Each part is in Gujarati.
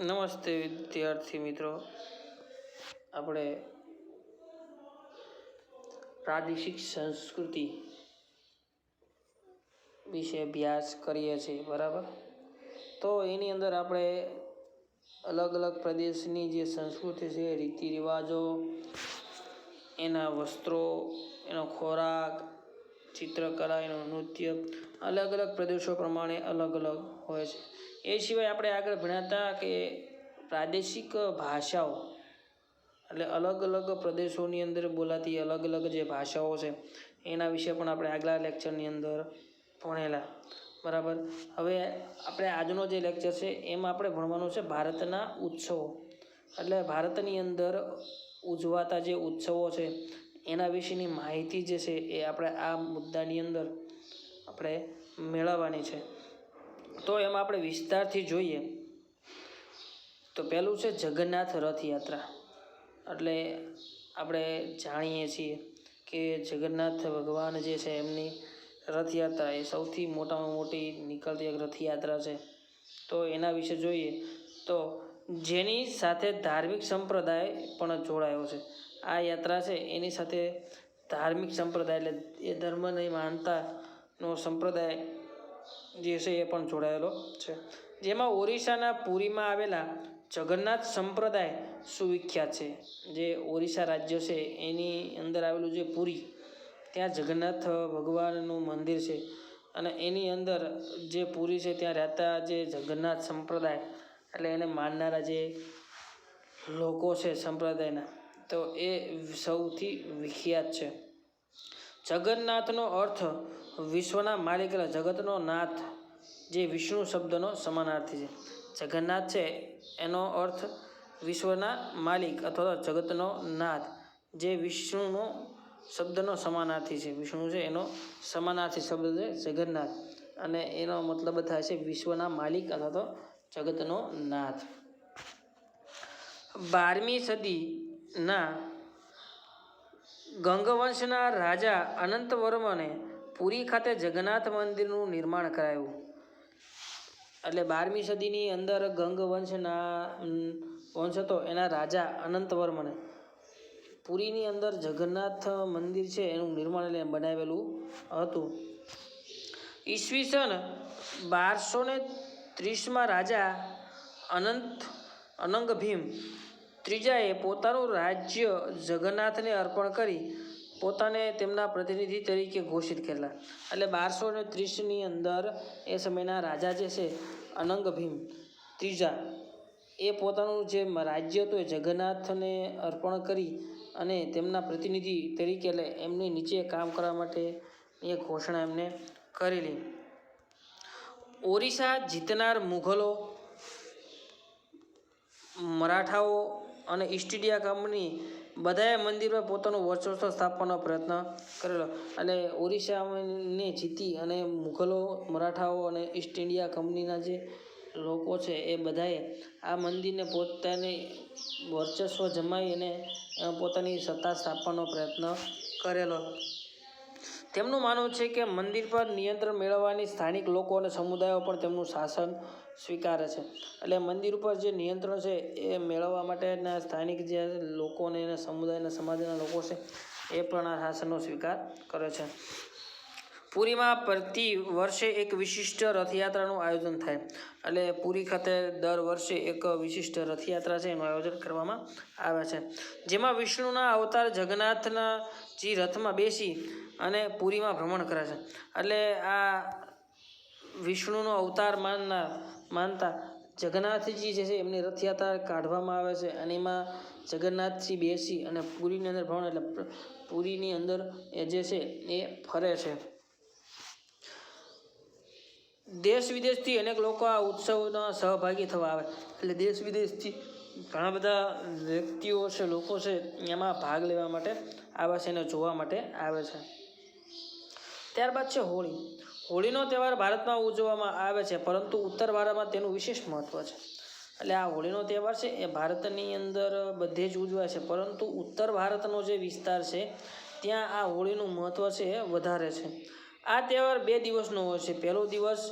નમસ્તે વિદ્યાર્થી મિત્રો. આપણે પ્રાદેશિક સંસ્કૃતિ વિશે અભ્યાસ કરીએ છીએ, બરાબર? તો એની અંદર આપણે અલગ અલગ પ્રદેશની જે સંસ્કૃતિ છે, રીતિ રિવાજો, એના વસ્ત્રો, એનો ખોરાક, ચિત્રકલા, એનું નૃત્ય, અલગ અલગ પ્રદેશો પ્રમાણે અલગ અલગ હોય છે. એ સિવાય આપણે આગળ ભણાતા કે પ્રાદેશિક ભાષાઓ, એટલે અલગ અલગ પ્રદેશોની અંદર બોલાતી અલગ અલગ જે ભાષાઓ છે, એના વિશે પણ આપણે આગલા લેક્ચરની અંદર ભણેલા. બરાબર? હવે આપણે આજનો જે લેક્ચર છે, એમાં આપણે ભણવાનું છે ભારતના ઉત્સવો. એટલે ભારતની અંદર ઉજવાતા જે ઉત્સવો છે, એના વિશેની માહિતી જે છે એ આપણે આ મુદ્દાની અંદર આપણે મેળવવાની છે. તો એમાં આપણે વિસ્તારથી જોઈએ તો પહેલું છે જગન્નાથ રથયાત્રા. એટલે આપણે જાણીએ છીએ કે જગન્નાથ ભગવાન જે છે એમની રથયાત્રા એ સૌથી મોટામાં મોટી નીકળતી એક રથયાત્રા છે. તો એના વિશે જોઈએ તો જેની સાથે ધાર્મિક સંપ્રદાય પણ જોડાયો છે. આ યાત્રા છે એની સાથે ધાર્મિક સંપ્રદાય એટલે એ ધર્મને માનતાનો સંપ્રદાય જે છે એ પણ જોડાયેલો છે. જેમાં ઓરિસ્સાના પુરીમાં આવેલા જગન્નાથ સંપ્રદાય સુવિખ્યાત છે. જે ઓરિસ્સા રાજ્ય છે, એની અંદર આવેલું જે પુરી, ત્યાં જગન્નાથ ભગવાનનું મંદિર છે. અને એની અંદર જે પુરી છે, ત્યાં રહેતા જે જગન્નાથ સંપ્રદાય, એટલે એને માનનારા જે લોકો છે સંપ્રદાયના, તો એ સૌથી વિખ્યાત છે. જગન્નાથનો અર્થ વિશ્વના માલિક એટલે જગતનો નાથ, જે વિષ્ણુ શબ્દનો સમાનાર્થી છે. જગન્નાથ છે એનો અર્થ વિશ્વના માલિક અથવા તો જગતનો નાથ, જે વિષ્ણુનો શબ્દનો સમાનાર્થી છે. વિષ્ણુ છે એનો સમાનાર્થી શબ્દ છે જગન્નાથ અને એનો મતલબ થાય છે વિશ્વના માલિક અથવા તો જગતનો નાથ. બારમી સદીના ગંગવંશના રાજા અનંતવર્મને પુરી ખાતે જગન્નાથ મંદિરનું નિર્માણ કરાયું. એટલે બારમી સદીની અંદર ગંગવંશના વંશ હતો, એના રાજા અનંતવર્મને પુરીની અંદર જગન્નાથ મંદિર છે, એનું નિર્માણ એટલે બનાવેલું હતું. ઈસવીસન બારસો ને ત્રીસમાં રાજા અનંત અનંગ ભીમ ત્રીજાએ પોતાનું રાજ્ય જગન્નાથને અર્પણ કરી પોતાને તેમના પ્રતિનિધિ તરીકે ઘોષિત કરેલા એટલે બારસો ને ત્રીસની અંદર એ સમયના રાજા જે છે, અનંગ ભીમ ત્રીજા, એ પોતાનું જે રાજ્ય હતું એ જગન્નાથને અર્પણ કરી અને તેમના પ્રતિનિધિ તરીકે એટલે એમની નીચે કામ કરવા માટે એ ઘોષણા એમને કરેલી. ઓરિસ્સા જીતનાર મુઘલો, મરાઠાઓ અને ઈસ્ટ ઇન્ડિયા કંપની બધાએ મંદિરમાં પોતાનું વર્ચસ્વ સ્થાપવાનો પ્રયત્ન કરેલો. અને ઓરિસ્સાને જીતી અને મુઘલો, મરાઠાઓ અને ઈસ્ટ ઇન્ડિયા કંપનીના જે લોકો છે એ બધાએ આ મંદિરને પોતાની વર્ચસ્વ જમાવી અને પોતાની સત્તા સ્થાપવાનો પ્રયત્ન કરેલો. તેમનું માનવું છે કે મંદિર પર નિયંત્રણ મેળવવાની સ્થાનિક લોકો અને સમુદાયો પણ તેમનું શાસન સ્વીકારે છે. એટલે મંદિર ઉપર જે નિયંત્રણ છે એ મેળવવા માટેના સ્થાનિક જે લોકોને અને સમુદાયના સમાજના લોકો છે એ પણ આ શાસનનો સ્વીકાર કરે છે. પુરીમાં પ્રતિ વર્ષે એક વિશિષ્ટ રથયાત્રાનું આયોજન થાય. એટલે પુરી ખાતે દર વર્ષે એક વિશિષ્ટ રથયાત્રા છે એનું આયોજન કરવામાં આવે છે. જેમાં વિષ્ણુના અવતાર જગન્નાથના જી રથમાં બેસી અને પુરીમાં ભ્રમણ કરે છે. એટલે આ વિષ્ણુનો અવતાર માનનાર, માનતા જગન્નાથજી જે છે એમની રથયાત્રા કાઢવામાં આવે છે અને એમાં જગન્નાથજી બેસી અને પુરીની અંદર ભ્રમણ એટલે પુરીની અંદર એ જે છે એ ફરે છે. દેશ વિદેશથી અનેક લોકો આ ઉત્સવના સહભાગી થવા આવે. એટલે દેશ વિદેશથી ઘણા બધા વ્યક્તિઓ છે, લોકો છે, એમાં ભાગ લેવા માટે આવે છે અને જોવા માટે આવે છે. ત્યારબાદ છે હોળી. હોળીનો તહેવાર ભારતમાં ઉજવવામાં આવે છે, પરંતુ ઉત્તર ભારતમાં તેનું વિશેષ મહત્ત્વ છે. એટલે આ હોળીનો તહેવાર છે એ ભારતની અંદર બધે જ ઉજવાય છે, પરંતુ ઉત્તર ભારતનો જે વિસ્તાર છે, ત્યાં આ હોળીનું મહત્ત્વ છે એ વધારે છે. આ તહેવાર બે દિવસનો હોય છે, પહેલો દિવસ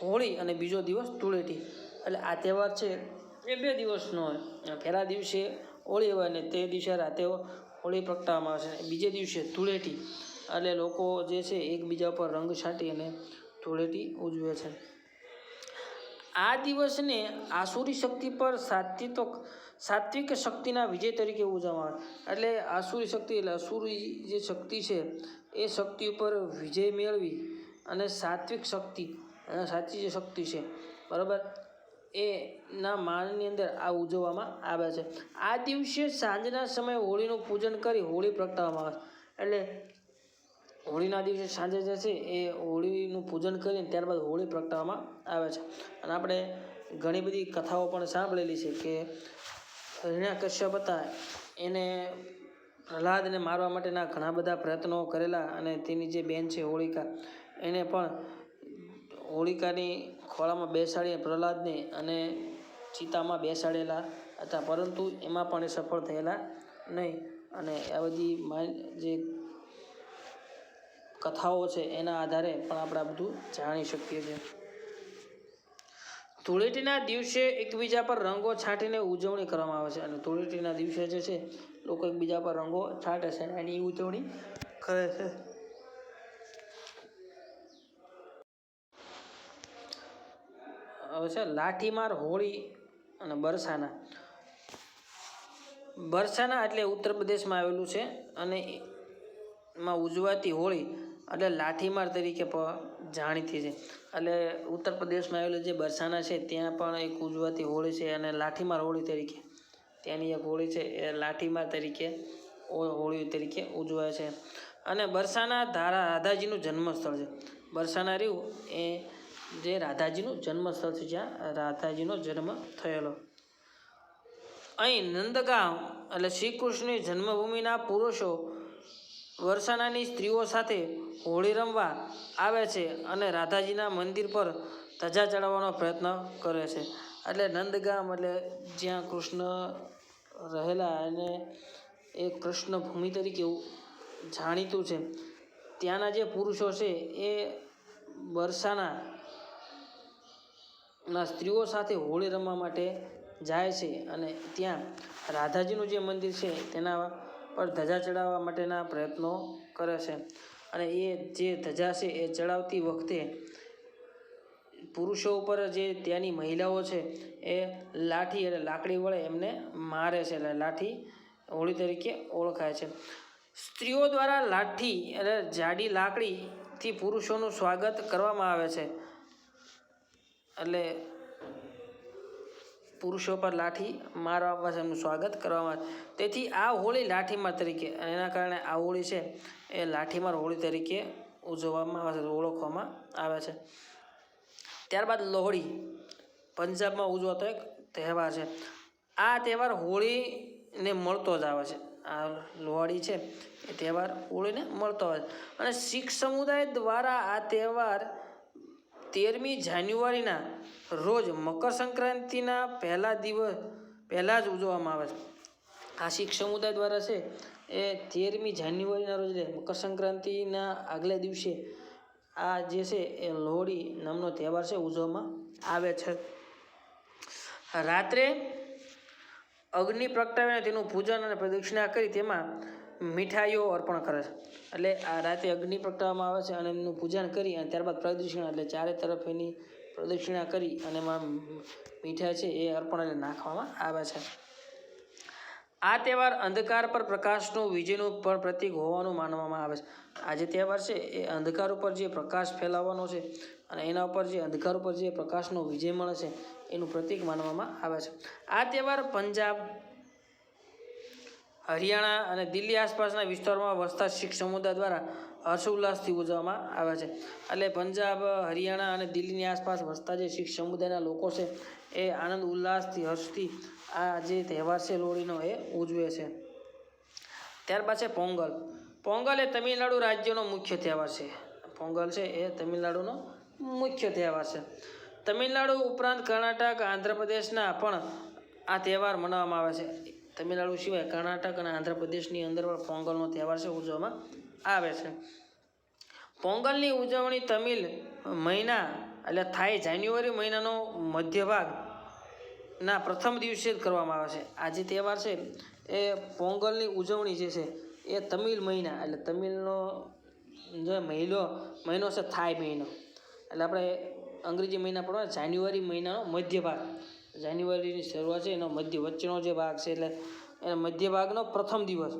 હોળી અને બીજો દિવસ ધૂળેટી. એટલે આ તહેવાર છે એ બે દિવસનો હોય. પહેલા દિવસે હોળી હોય ને તે દિવસે રાતે હોળી પ્રગટાવવામાં આવે છે બીજે દિવસે ધૂળેટી. એટલે લોકો જે છે એકબીજા પર રંગ છાંટી અને ધૂળેટી ઉજવે છે. આ દિવસને આસુરી શક્તિ પર સાત્વિક સાત્વિક શક્તિના વિજય તરીકે ઉજવવામાં આવે એટલે આસુરી શક્તિ એટલે અસુરી જે શક્તિ છે, એ શક્તિ ઉપર વિજય મેળવી અને સાત્વિક શક્તિ સાચી જે શક્તિ છે, બરાબર? એના માનની અંદર આ ઉજવવામાં આવે છે. આ દિવસે સાંજના સમયે હોળીનું પૂજન કરી હોળી પ્રગટાવવામાં આવે. એટલે હોળીના દિવસે સાંજે જે છે એ હોળીનું પૂજન કરીને ત્યારબાદ હોળી પ્રગટાવવામાં આવે છે. અને આપણે ઘણી બધી કથાઓ પણ સાંભળેલી છે કે હિરણ્ય કશ્યપ હતા, એને પ્રહલાદને મારવા માટેના ઘણા બધા પ્રયત્નો કરેલા અને તેની જે બેન છે હોળિકા, એને પણ હોળિકાની ખોળામાં બેસાડી પ્રહલાદને અને ચિતામાં બેસાડેલા હતા. પરંતુ એમાં પણ એ સફળ થયેલા નહીં. અને આ બધી જે કથાઓ છે એના આધારે પણ આપણે આ બધું જાણી શકીએ છીએ. ધૂળેટીના દિવસે એકબીજા પર રંગો છાંટીને ઉજવણી કરવામાં આવે છે અને ધૂળેટીના દિવસે જે છે, લોકો એકબીજા પર રંગો છાંટે છે અને એની ઉજવણી કરે છે. હવે છે, લાઠીમાર, હોળી અને બરસાના. બરસાના એટલે ઉત્તર પ્રદેશમાં આવેલું છે અને એમાં ઉજવાતી હોળી એટલે લાઠીમાર તરીકે પણ જાણીતી છે. એટલે ઉત્તર પ્રદેશમાં આવેલું જે બરસાના છે, ત્યાં પણ એક ઉજવાતી હોળી છે અને લાઠીમાર હોળી તરીકે. ત્યાંની એક હોળી છે, એ લાઠીમાર તરીકે હોળી તરીકે ઉજવાય છે. અને બરસાના ધારા રાધાજીનું જન્મસ્થળ છે. બરસાના રહ્યું એ જે રાધાજીનું જન્મસ્થળ છે, જ્યાં રાધાજીનો જન્મ થયેલો. અહીં નંદગામ એટલે શ્રી કૃષ્ણની જન્મભૂમિના પુરુષો વરસાનાની સ્ત્રીઓ સાથે હોળી રમવા આવે છે અને રાધાજીના મંદિર પર ધજા ચડાવવાનો પ્રયત્ન કરે છે. એટલે નંદગામ એટલે જ્યાં કૃષ્ણ રહેલા અને એ કૃષ્ણ ભૂમિ તરીકે જાણીતું છે. ત્યાંના જે પુરુષો છે એ બરસાના ના સ્ત્રીઓ સાથે હોળી રમવા માટે જાય છે અને ત્યાં રાધાજીનું જે મંદિર છે તેના પર ધજા ચડાવવા માટેના પ્રયત્નો કરે છે. અને એ જે ધજા છે એ ચડાવતી વખતે પુરુષો ઉપર જે ત્યાંની મહિલાઓ છે એ લાઠી એટલે લાકડી વડે એમને મારે છે એટલે લાઠી હોળી તરીકે ઓળખાય છે. સ્ત્રીઓ દ્વારા લાઠી એટલે જાડી લાકડીથી પુરુષોનું સ્વાગત કરવામાં આવે છે. એટલે પુરુષો પર લાઠી મારવા પાસે એમનું સ્વાગત કરવામાં તેથી આ હોળી લાઠીમાર તરીકે, એના કારણે આ હોળી છે, એ લાઠીમાર હોળી તરીકે ઉજવવામાં આવે છે, ઓળખવામાં આવે છે. ત્યારબાદ લોહડી, પંજાબમાં ઉજવાતો એક તહેવાર છે. આ તહેવાર હોળીને મળતો જ આવે છે. આ લોહડી છે, એ તહેવાર હોળીને મળતો હોય અને શીખ સમુદાય દ્વારા આ તહેવાર તેરમી જાન્યુઆરીના રોજ મકર સંક્રાંતિના પહેલા દિવસ, પહેલાં જ ઉજવવામાં આવે છે. આ શીખ સમુદાય દ્વારા છે એ તેરમી જાન્યુઆરીના રોજ મકર સંક્રાંતિના આગલા દિવસે આ જે છે એ લોહડી નામનો તહેવાર છે, ઉજવવામાં આવે છે. રાત્રે અગ્નિ પ્રગટાવીને તેનું પૂજન અને પ્રદક્ષિણા કરી તેમાં મીઠાઈઓ અર્પણ કરે છે. એટલે આ રાતે અગ્નિ પ્રગટાવવામાં આવે છે અને એમનું પૂજન કરી અને ત્યારબાદ પ્રદક્ષિણા, એટલે ચારે તરફ એની પ્રદક્ષિણા કરી અને એમાં મીઠાઈ છે એ અર્પણ એટલે નાખવામાં આવે છે. આ તહેવાર અંધકાર પર પ્રકાશનું વિજયનું પણ પ્રતીક હોવાનું માનવામાં આવે છે. આ જે તહેવાર છે એ અંધકાર ઉપર જે પ્રકાશ ફેલાવવાનો છે અને એના ઉપર જે અંધકાર ઉપર જે પ્રકાશનો વિજય મળે છે એનું પ્રતીક માનવામાં આવે છે. આ તહેવાર પંજાબ હરિયાણા અને દિલ્હી આસપાસના વિસ્તારોમાં વસતા શીખ સમુદાય દ્વારા હર્ષોલ્લાસથી ઉજવવામાં આવે છે. એટલે પંજાબ, હરિયાણા અને દિલ્હીની આસપાસ વસતા જે શીખ સમુદાયના લોકો છે, એ આનંદ, ઉલ્લાસથી, હર્ષથી આ જે તહેવાર છે લોહડીનો એ ઉજવે છે. ત્યારબાદ છે પોંગલ. પોંગલ એ તમિલનાડુ રાજ્યનો મુખ્ય તહેવાર છે. પોંગલ છે એ તમિલનાડુનો મુખ્ય તહેવાર છે. તમિલનાડુ ઉપરાંત કર્ણાટક, આંધ્રપ્રદેશના પણ આ તહેવાર મનાવવામાં આવે છે. તમિલનાડુ સિવાય કર્ણાટક અને આંધ્રપ્રદેશની અંદર પણ પોંગલનો તહેવાર છે ઉજવવામાં આવે છે. પોંગલની ઉજવણી તમિલ મહિના, એટલે થાય જાન્યુઆરી મહિનાનો મધ્ય ભાગ ના પ્રથમ દિવસે જ કરવામાં આવે છે. આ જે તહેવાર છે, એ પોંગલની ઉજવણી જે છે, એ તમિલ મહિના, એટલે તમિલનો જે મહિનો મહિનો છે થાઈ મહિનો. એટલે આપણે અંગ્રેજી મહિના પડવા જાન્યુઆરી મહિનાનો મધ્ય ભાગ જાન્યુઆરીની શરૂઆત છે, એનો મધ્ય, વચ્ચેનો જે ભાગ છે એટલે એના મધ્ય ભાગનો પ્રથમ દિવસ.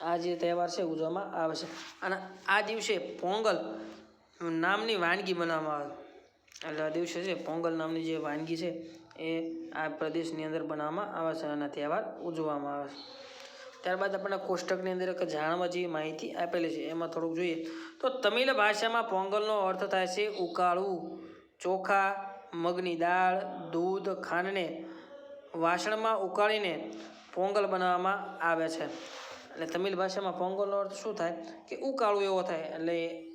આ જે તહેવાર છે ઉજવવામાં આવે છે. અને આ દિવસે પોંગલ નામની વાનગી બનાવવામાં આવે. એટલે આ દિવસે છે, પોંગલ નામની જે વાનગી છે, એ આ પ્રદેશની અંદર બનાવવામાં આવે છે અને તહેવાર ઉજવવામાં આવે છે. ત્યારબાદ આપણને કોષ્ટકની અંદર એક જાણવા જેવી માહિતી આપેલી છે, એમાં થોડુંક જોઈએ. તો તમિલ ભાષામાં પોંગલનો અર્થ થાય છે ઉકાળવું ચોખા મગની દાળ, દૂધ, ખાંડને વાસણમાં ઉકાળીને પોંગલ બનાવવામાં આવે છે. એટલે તમિલ ભાષામાં પોંગલનો અર્થ શું થાય? કે ઉકાળવું એવો થાય. એટલે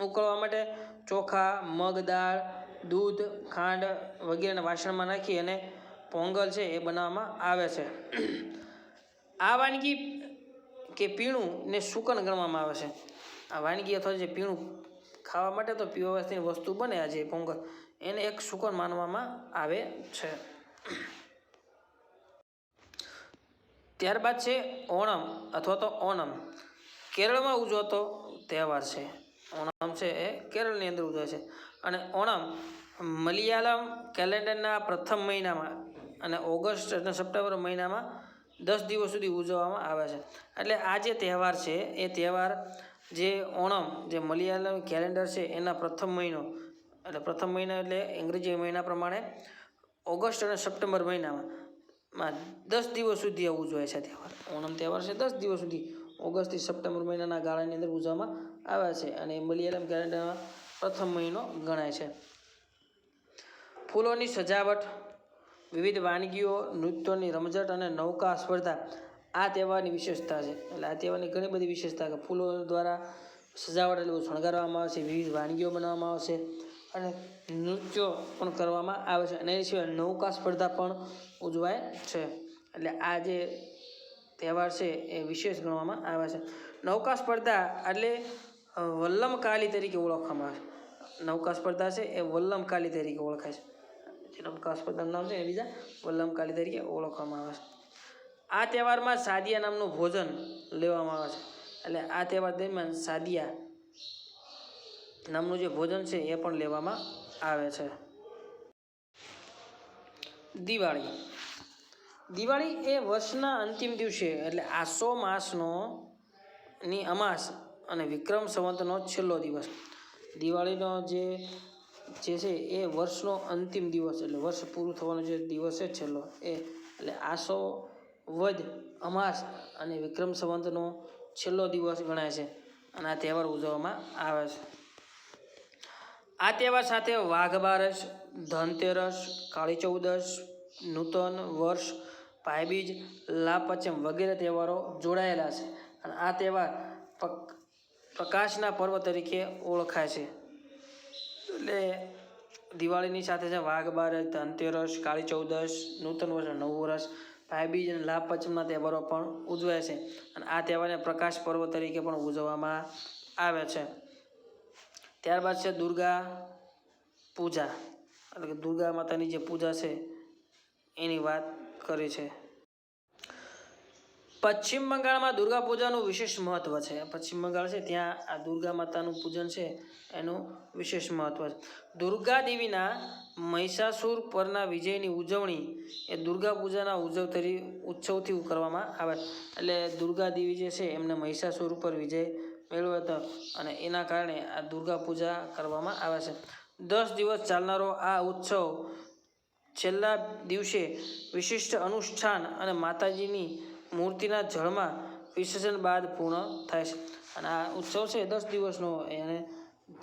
ઉકાળવા માટે ચોખા, મગ, દાળ, દૂધ, ખાંડ વગેરેને વાસણમાં નાખી અને પોંગલ છે એ બનાવવામાં આવે છે. આ વાનગી કે પીણુંને સુકન ગણવામાં આવે છે. આ વાનગી અથવા જે પીણું ખાવા માટે તો પીવા વસ્તુ બને આ જે પોંગલ. એને એક સુકન માનવામાં આવે છે. ત્યારબાદ છે ઓણમ અથવા તો ઓનમ. કેરળમાં ઉજવતો તહેવાર છે. ઓણમ છે એ કેરળની અંદર ઉજવાય છે. અને ઓણમ મલયાલમ કેલેન્ડરના પ્રથમ મહિનામાં અને ઓગસ્ટ અને સપ્ટેમ્બર મહિનામાં દસ દિવસ સુધી ઉજવવામાં આવે છે. એટલે આ જે તહેવાર છે, એ તહેવાર જે ઓણમ, જે મલયાલમ કેલેન્ડર છે, એના પ્રથમ મહિનો એટલે પ્રથમ મહિના એટલે અંગ્રેજી મહિના પ્રમાણે ઓગસ્ટ અને સપ્ટેમ્બર મહિનામાં દસ દિવસ સુધી આ ઉજવાય છે તહેવાર. ઓણમ તહેવાર છે, દસ દિવસ સુધી ઓગસ્ટથી સપ્ટેમ્બર મહિનાના ગાળાની અંદર ઉજવવામાં આવે છે અને મલયાલમ કેલેન્ડરમાં પ્રથમ મહિનો ગણાય છે. ફૂલોની સજાવટ, વિવિધ વાનગીઓ, નૃત્યોની રમઝટ અને નૌકા સ્પર્ધા આ તહેવારની વિશેષતા છે. એટલે આ તહેવારની ઘણી બધી વિશેષતા કે ફૂલો દ્વારા સજાવટ એટલે શણગારવામાં આવે છે, વિવિધ વાનગીઓ બનાવવામાં આવે છે. અને નૃત્યો પણ કરવામાં આવે છે અને એ સિવાય નૌકા સ્પર્ધા પણ ઉજવાય છે. એટલે આ જે તહેવાર છે એ વિશેષ ગણવામાં આવે છે. નૌકા સ્પર્ધા એટલે વલ્લમ વલ્લમકાલી તરીકે ઓળખવામાં આવે છે. નૌકા સ્પર્ધા છે એ વલ્લમકાલી તરીકે ઓળખાય છે. જે નૌકા સ્પર્ધાનું નામ છે એ બીજા વલ્લમકાલી તરીકે ઓળખવામાં આવે છે. આ તહેવારમાં સાદિયા નામનું ભોજન લેવામાં આવે છે. એટલે આ તહેવાર દરમિયાન સાદિયા નામનું જે ભોજન છે એ પણ લેવામાં આવે છે. દિવાળી. દિવાળી એ વર્ષના અંતિમ દિવસે એટલે આસો માસનો ની અમાસ અને વિક્રમ સંવંતનો છેલ્લો દિવસ. દિવાળીનો જે જે છે એ વર્ષનો અંતિમ દિવસ એટલે વર્ષ પૂરું થવાનો જે દિવસ છે છેલ્લો એ એટલે આસો વદ અમાસ અને વિક્રમ સંવંતનો છેલ્લો દિવસ ગણાય છે અને આ તહેવાર ઉજવવામાં આવે છે. આ તહેવાર સાથે વાઘ બારસ ધનતેરસ, કાળી ચૌદશ, નૂતન વર્ષ, ભાઈબીજ, લાપચમ વગેરે તહેવારો જોડાયેલા છે. અને આ તહેવાર પ્રકાશના પર્વ તરીકે ઓળખાય છે. એટલે દિવાળીની સાથે છે વાઘ બારસ ધનતેરસ, કાળી ચૌદશ, નૂતન વર્ષ, નવું વર્ષ, ભાઈબીજ અને લાભ તહેવારો પણ ઉજવાય છે. અને આ તહેવારને પ્રકાશ પર્વ તરીકે પણ ઉજવવામાં આવે છે. ત્યારબાદ છે દુર્ગા પૂજા. એટલે કે દુર્ગા માતાની જે પૂજા છે, એની વાત કરી છે. પશ્ચિમ બંગાળમાં દુર્ગા પૂજાનું વિશેષ મહત્ત્વ છે. પશ્ચિમ બંગાળ છે, ત્યાં આ દુર્ગા માતાનું પૂજન છે, એનું વિશેષ મહત્ત્વ છે. દુર્ગા દેવીના મહિષાસુર પરના વિજયની ઉજવણી એ દુર્ગા પૂજાના ઉજવ તરી, ઉત્સવથી કરવામાં આવે. એટલે દુર્ગા દેવી જે છે, એમને મહિષાસુર ઉપર વિજય મેળવ્યો હતો અને એના કારણે આ દુર્ગા પૂજા કરવામાં આવે છે. દસ દિવસ ચાલનારો આ ઉત્સવ છેલ્લા દિવસે વિશિષ્ટ અનુષ્ઠાન અને માતાજીની મૂર્તિના જળમાં વિસર્જન બાદ પૂર્ણ થાય છે. અને આ ઉત્સવ છે દસ દિવસનો એને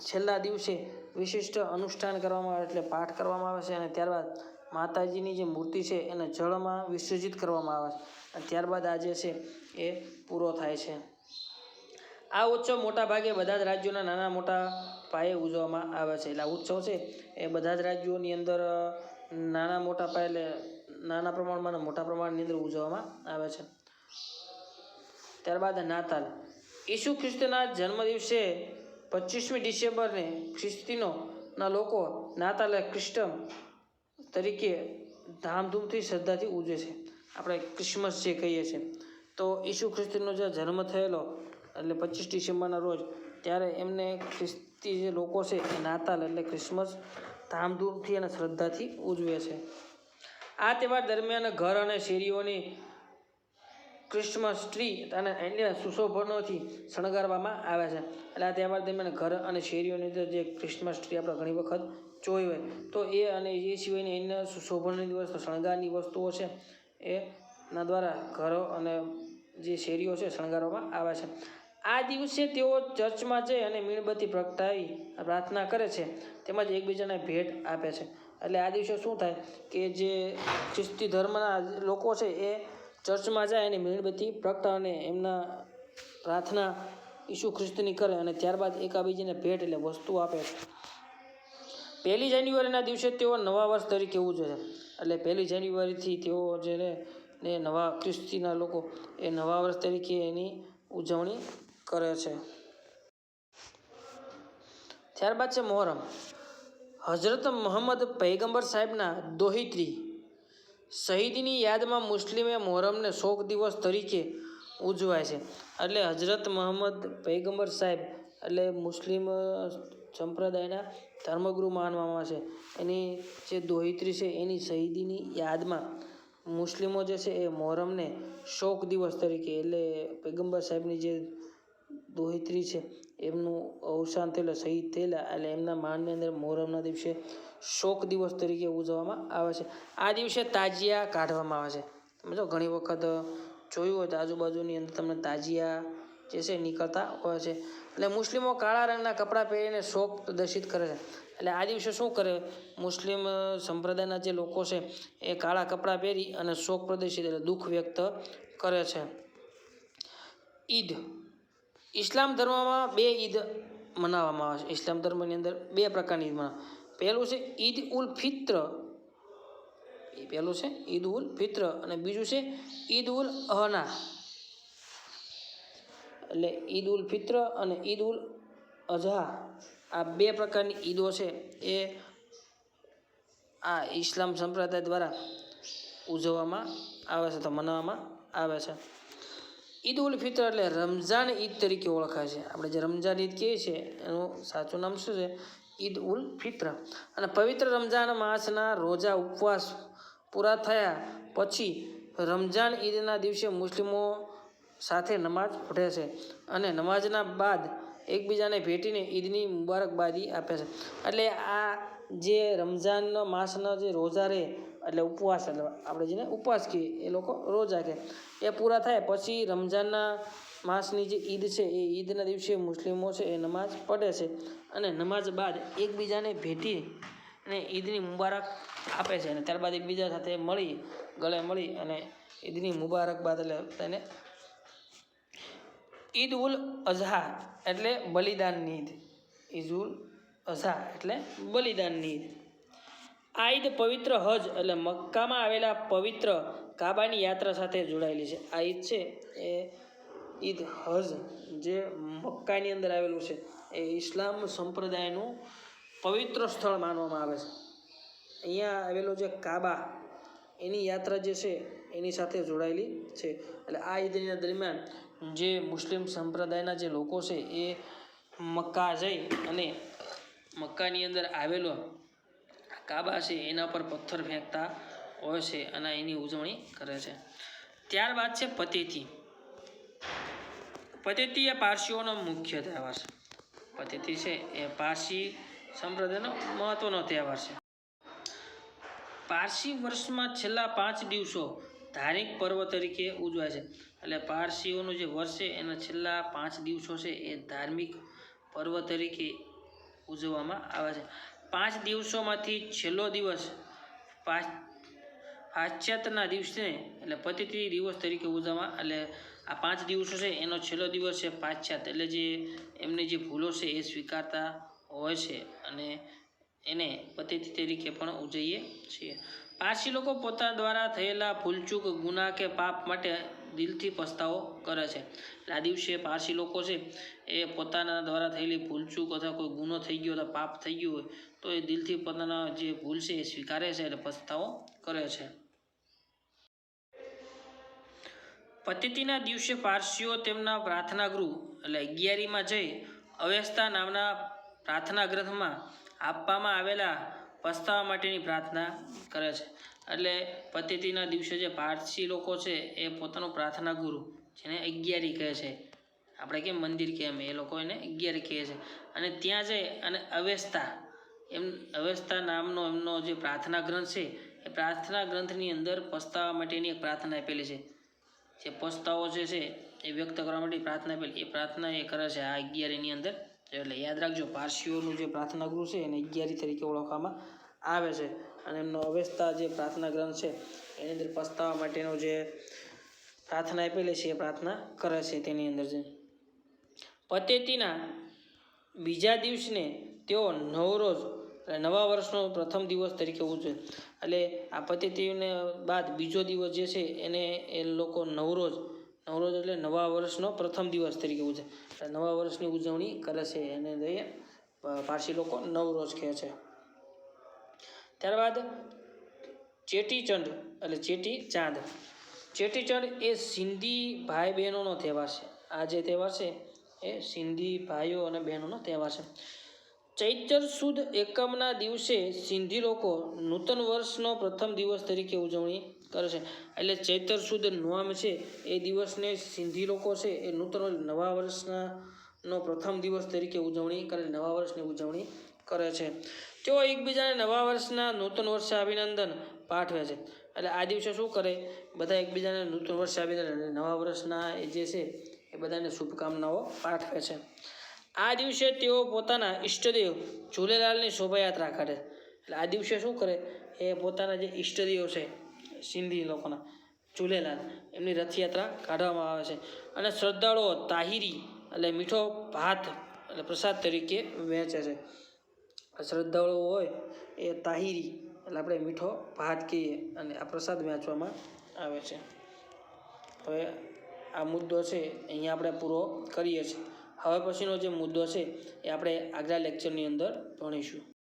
છેલ્લા દિવસે વિશિષ્ટ અનુષ્ઠાન કરવામાં આવે એટલે પાઠ કરવામાં આવે છે અને ત્યારબાદ માતાજીની જે મૂર્તિ છે એને જળમાં વિસર્જિત કરવામાં આવે છે. અને ત્યારબાદ આ જે છે એ પૂરો થાય છે. આ ઉત્સવ મોટા ભાગે બધા જ રાજ્યોના નાના મોટા પાયે ઉજવવામાં આવે છે. એટલે ઉત્સવ છે એ બધા જ રાજ્યોની અંદર નાના મોટા પાયે એટલે નાના પ્રમાણમાં મોટા પ્રમાણની અંદર ઉજવવામાં આવે છે. ત્યારબાદ નાતાલ. ઈસુ ખ્રિસ્તના જન્મદિવસે પચીસમી ડિસેમ્બરને ખ્રિસ્તીનો ના લોકો નાતાલ ક્રિસ્ટમ તરીકે ધામધૂમથી શ્રદ્ધાથી ઉજવે છે. આપણે ક્રિસમસ જે કહીએ છીએ. તો ઈસુ ખ્રિસ્તીનો જે જન્મ થયેલો એટલે પચીસ ડિસેમ્બરના રોજ ત્યારે એમને ખ્રિસ્તી જે લોકો છે એ નાતાલ એટલે ક્રિસમસ ધામધૂમથી અને શ્રદ્ધાથી ઉજવે છે. આ તહેવાર દરમિયાન ઘર અને શેરીઓની ક્રિસમસ ટ્રી અને અન્ય સુશોભનોથી શણગારવામાં આવે છે. એટલે આ તહેવાર દરમિયાન ઘર અને શેરીઓની અંદર જે ક્રિસમસ ટ્રી આપણે ઘણી વખત જોઈ હોય, તો એ અને એ સિવાયની અન્ય સુશોભનની વસ્તુ, શણગારની વસ્તુઓ છે એના દ્વારા ઘરો અને જે શેરીઓ છે શણગારવામાં આવે છે. આ દિવસે તેઓ ચર્ચમાં જઈ અને મીણબત્તી પ્રગટાવી પ્રાર્થના કરે છે. તેમજ એકબીજાને ભેટ આપે છે. એટલે આ દિવસે શું થાય કે જે ખ્રિસ્તી ધર્મના લોકો છે એ ચર્ચમાં જાય અને મીણબત્તી પ્રગટાવીને એમના પ્રાર્થના ઈસુ ખ્રિસ્તની કરે અને ત્યારબાદ એકાબીજીને ભેટ એટલે વસ્તુ આપે છે. પહેલી જાન્યુઆરીના દિવસે તેઓ નવા વર્ષ તરીકે ઉજવે છે. એટલે પહેલી જાન્યુઆરીથી તેઓ જે ને નવા ખ્રિસ્તીના લોકો એ નવા વર્ષ તરીકે એની ઉજવણી કરે છે. ત્યારબાદ છે મોહરમ. હજરત મોહમ્મદ પૈગંબર સાહેબના દોહિત્રી. શહીદીની યાદમાં મુસ્લિમે મોહરમને શોક દિવસ તરીકે ઉજવાય છે. એટલે હજરત મોહમ્મદ પૈગંબર સાહેબ એટલે મુસ્લિમ સંપ્રદાયના ધર્મગુરુ માનવામાં છે. એની જે દોહિત્રી છે, એની શહીદીની યાદમાં મુસ્લિમો જે છે, એ મોહરમને શોક દિવસ તરીકે એટલે પૈગંબર સાહેબની જે દોહિત્રી છે. એમનું અવસાન થયેલું, શહીદ થયેલા, એટલે એમના માનની અંદર મોહરમના દિવસે શોક દિવસ તરીકે ઉજવવામાં આવે છે. આ દિવસે તાજિયા કાઢવામાં આવે છે. તમે જો ઘણી વખત જોયું હોય તો આજુબાજુની અંદર તમને તાજિયા જે છે નીકળતા હોય છે. એટલે મુસ્લિમો કાળા રંગના કપડાં પહેરીને શોક પ્રદર્શિત કરે છે. એટલે આ દિવસે શું કરે? મુસ્લિમ સંપ્રદાયના જે લોકો છે એ કાળા કપડાં પહેરી અને શોક પ્રદર્શિત, એટલે દુઃખ વ્યક્ત કરે છે. ઈદ. ઇસ્લામ ધર્મમાં બે ઈદ મનાવવામાં આવે છે. ઇસ્લામ ધર્મની અંદર બે પ્રકારની ઈદ મનાવે. પહેલું છે ઈદ ઉલ ફિત્ર. એ પહેલું છે ઈદ ઉલ ફિત્ર અને બીજું છે ઈદ ઉલ અહના. એટલે ઈદ ઉલ ફિત્ર અને ઈદ ઉલ અઝહા. આ બે પ્રકારની ઈદો છે. એ આ ઇસ્લામ સંપ્રદાય દ્વારા ઉજવવામાં આવે છે તો મનાવવામાં આવે છે. ઈદ ઉલ ફિત્ર એટલે રમઝાન ઈદ તરીકે ઓળખાય છે. આપણે જે રમઝાન ઈદ કહીએ છીએ, એનું સાચું નામ શું છે? ઈદ ઉલ ફિત્ર. અને પવિત્ર રમઝાન માસના રોજા ઉપવાસ પૂરા થયા પછી રમઝાન ઈદના દિવસે મુસ્લિમો સાથે નમાઝ પઢે છે અને નમાઝના બાદ એકબીજાને ભેટીને ઈદની મુબારકબાદી આપે છે. એટલે આ જે રમઝાન માસના જે રોજા રહે એટલે ઉપવાસ એટલે આપણે જેને ઉપવાસ કહીએ, એ લોકો રોજા કહે એ પૂરા થાય પછી રમઝાનના માસની જે ઈદ છે, એ ઈદના દિવસે મુસ્લિમો છે એ નમાઝ પઢે છે અને નમાઝ બાદ એકબીજાને ભેટી અને ઈદની મુબારક આપે છે અને ત્યારબાદ એકબીજા સાથે મળી, ગળે મળી અને ઈદની મુબારકબાદ એટલે તેને ઈદ ઉલ અઝહા એટલે બલિદાનની ઈદ. ઈદ ઉલ અઝહા એટલે બલિદાનની ઈદ. આ ઈદ પવિત્ર હજ એટલે મક્કામાં આવેલા પવિત્ર કાબાની યાત્રા સાથે જોડાયેલી છે. આ ઈદ છે એ ઈદ હજ જે મક્કાની અંદર આવેલું છે. એ ઇસ્લામ સંપ્રદાયનું પવિત્ર સ્થળ માનવામાં આવે છે. અહીંયા આવેલો જે કાબા, એની યાત્રા જે છે એની સાથે જોડાયેલી છે. એટલે આ ઈદના દરમિયાન જે મુસ્લિમ સંપ્રદાયના જે લોકો છે એ મક્કા જઈ અને મક્કાની અંદર આવેલો કાબા છે, એના પર પથ્થર ફેંકતા હોય છે અને એની ઉજવણી કરે છે. ત્યારબાદ છે પતેતી. પતેતી એ પારસીઓનો મુખ્ય તહેવાર છે. પતેતી છે એ પારસી સંપ્રદાયનો મહત્વનો તહેવાર છે. પારસી વર્ષમાં છેલ્લા પાંચ દિવસો ધાર્મિક પર્વ તરીકે ઉજવાય છે. એટલે પારસીઓનું જે વર્ષ છે, એના છેલ્લા પાંચ દિવસો છે એ ધાર્મિક પર્વ તરીકે ઉજવવામાં આવે છે. પાંચ દિવસોમાંથી છેલ્લો દિવસ પાશ્ચાત્યના દિવસે, એટલે પતિથિ દિવસ તરીકે ઉજવવામાં એટલે આ પાંચ દિવસો છે, એનો છેલ્લો દિવસ છે પાશ્ચાત એટલે જે એમની જે ભૂલો છે એ સ્વીકારતા હોય છે અને એને પતિથિ તરીકે પણ ઉજવીએ છીએ. પારસી લોકો પોતા દ્વારા થયેલા ભૂલચૂક ગુના કે પાપ માટે દિલથી પસ્તાવો કરે છે. આ દિવસે પારસી લોકો છે, એ પોતાના દ્વારા થયેલી ભૂલચૂક અથવા કોઈ ગુનો થઈ ગયો અથવા પાપ થઈ ગયું હોય, તો એ દિલથી પોતાના જે ભૂલ છે એ સ્વીકારે છે અને પસ્તાવો કરે છે. પતિથિના દિવસે પારસીઓ તેમના પ્રાર્થના ગૃહ એટલે અગિયારીમાં જઈ અવેસ્તા નામના પ્રાર્થના ગ્રંથમાં આપવામાં આવેલા પસ્તાવા માટેની પ્રાર્થના કરે છે. એટલે પતિથિના દિવસે જે પારસી લોકો છે, એ પોતાનો પ્રાર્થના ગુરુ, જેને અગિયારી કહે છે. આપણે કેમ મંદિર કહે એમ એ લોકો એને અગિયારી કહે છે. અને ત્યાં જઈ અને અવેસ્તા એમ અવેસ્તા નામનો એમનો જે પ્રાર્થના ગ્રંથ છે, એ પ્રાર્થના ગ્રંથની અંદર પસ્તાવા માટેની એક પ્રાર્થના આપેલી છે. જે પસ્તાવો જે છે, એ વ્યક્ત કરવા માટે પ્રાર્થના આપેલી, એ પ્રાર્થના એ કરે છે આ અગિયારીની અંદર. એટલે યાદ રાખજો, પારસીઓનું જે પ્રાર્થના ગુરુ છે, એને અગિયારી તરીકે ઓળખવામાં આવે છે. અને એમનો અવેસ્તા જે પ્રાર્થના ગ્રંથ છે, એની અંદર પસ્તાવા માટેનો જે પ્રાર્થના આપેલી છે, એ પ્રાર્થના કરે છે તેની અંદર જે. પતેતીના બીજા દિવસને તેઓ નવરોજ એટલે નવા વર્ષનો પ્રથમ દિવસ તરીકે ઉજવે એટલે આ પતેતીને બાદ બીજો દિવસ જે છે, એને એ લોકો નવરોજ નવરોજ એટલે નવા વર્ષનો પ્રથમ દિવસ તરીકે ઉજવે એટલે નવા વર્ષની ઉજવણી કરે છે, એને પારસી લોકો નવરોજ કહે છે. ત્યારબાદ ચેટીચંડ, એટલે ચેટી ચાંદ ચેટીચંડ એ સિંધી ભાઈ બહેનોનો તહેવાર છે. આ જે તહેવાર છે એ સિંધી ભાઈઓ અને બહેનોનો તહેવાર છે. ચૈત્ર સુદ એકમના દિવસે સિંધી લોકો નૂતન વર્ષનો પ્રથમ દિવસ તરીકે ઉજવણી કરે છે. એટલે ચૈત્ર સુદ નોમ છે એ દિવસને સિંધી લોકો છે એ નૂતન નવા વર્ષના નો પ્રથમ દિવસ તરીકે ઉજવણી કરે, નવા વર્ષની ઉજવણી કરે છે. તેઓ એકબીજાને નવા વર્ષના નૂતન વર્ષે અભિનંદન પાઠવે છે. એટલે આ દિવસે શું કરે? બધા એકબીજાને નૂતન વર્ષે અભિનંદન નવા વર્ષના એ જે છે, એ બધાને શુભકામનાઓ પાઠવે છે. આ દિવસે તેઓ પોતાના ઈષ્ટદેવ ઝૂલેલાલની શોભાયાત્રા કાઢે. એટલે આ દિવસે શું કરે? એ પોતાના જે ઈષ્ટદેવ છે, સિંધી લોકોના, ઝૂલેલાલ, એમની રથયાત્રા કાઢવામાં આવે છે. અને શ્રદ્ધાળુઓ તાહિરી એટલે મીઠો ભાત એટલે પ્રસાદ તરીકે વહેંચે છે. શ્રદ્ધાળુઓ હોય એ તાહિરી, એટલે આપણે મીઠો ભાત કહીએ અને આ પ્રસાદ વહેંચવામાં આવે છે. હવે આ મુદ્દો છે, અહીંયા આપણે પૂરો કરીએ છીએ. હવે પછીનો જે મુદ્દો છે, એ આપણે આગલા લેક્ચરની અંદર ભણીશું.